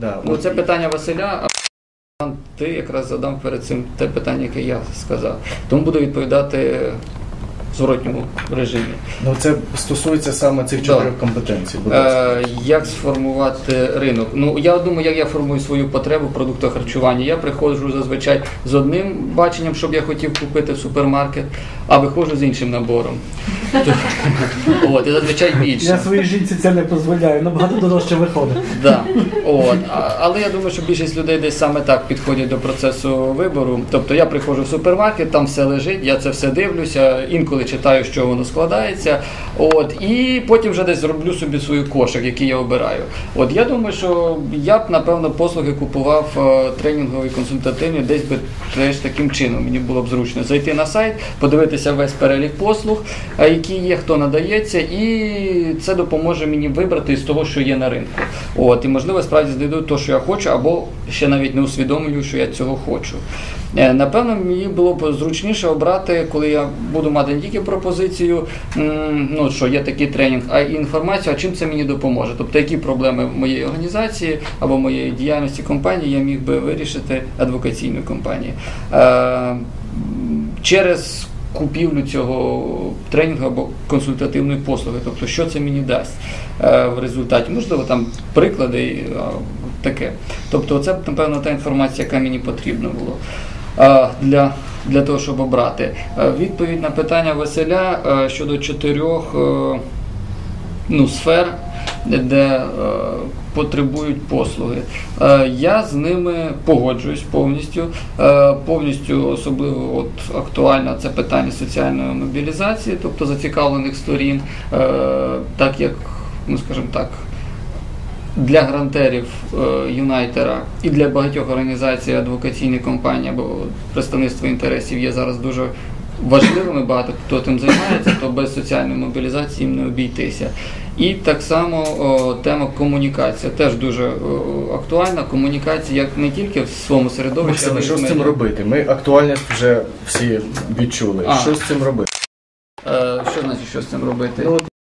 Да, Ну, це питання Василя, а ти якраз задав перед цим те питання, яке я сказав. Тому буду відповідати в зворотньому режимі. Ну це стосується саме цих Да. чотирьох компетенцій. Будь ласка. Е, як сформувати ринок? Ну я думаю, як я формую свою потребу в продуктах харчування. Я приходжу зазвичай з одним баченням, щоб я хотів купити в супермаркет, а виходжу з іншим набором. От, і зазвичай більше. Я своїй жінці це не дозволяю, набагато дорожче виходить. Да. От. Але я думаю, що більшість людей десь саме так підходять до процесу вибору. Тобто я приходжу в супермаркет, там все лежить, я це все дивлюся, інколи читаю, що воно складається. От, і потім вже десь зроблю собі свою кошик, який я обираю. От я думаю, що я б напевно послуги купував е, тренінгові, консультативні, десь би теж таким чином. Мені було б зручно зайти на сайт, подивитися весь перелік послуг, які є, хто надається, і це допоможе мені вибрати з того, що є на ринку. От, і можливо, справді знайду те, що я хочу, або ще навіть не усвідомлюю, що я цього хочу. Е, Напевно, мені було б зручніше обрати, коли я буду мати не тільки пропозицію, ну що є такий тренінг, а й інформацію, а чим це мені допоможе. Тобто, які проблеми моєї організації або моєї діяльності компанії я міг би вирішити адвокаційної компанії. Е, через купівлю цього тренінгу або консультативної послуги, тобто що це мені дасть е, в результаті. Можливо, там приклади е, таке. Тобто, це напевно та інформація, яка мені потрібна було. е, Для, для того, щоб обрати. Відповідь на питання Василя щодо чотирьох ну, сфер, де е, потребують послуги. Е, я з ними погоджуюсь повністю. Е, повністю особливо от, актуально це питання соціальної мобілізації, тобто зацікавлених сторін, так як, ну скажімо так, для грантерів Юнайтера і для багатьох організацій, адвокаційні компанії або представництво інтересів є зараз дуже важливими. Багато хто тим займається, то без соціальної мобілізації їм не обійтися. І так само о, тема комунікація теж дуже о, актуальна. Комунікація як не тільки в своєму середовищі, але й що з цим робити? Ми актуальність вже всі відчули. А. Що з цим робити? Е, Що значить, що з цим робити? Ну, от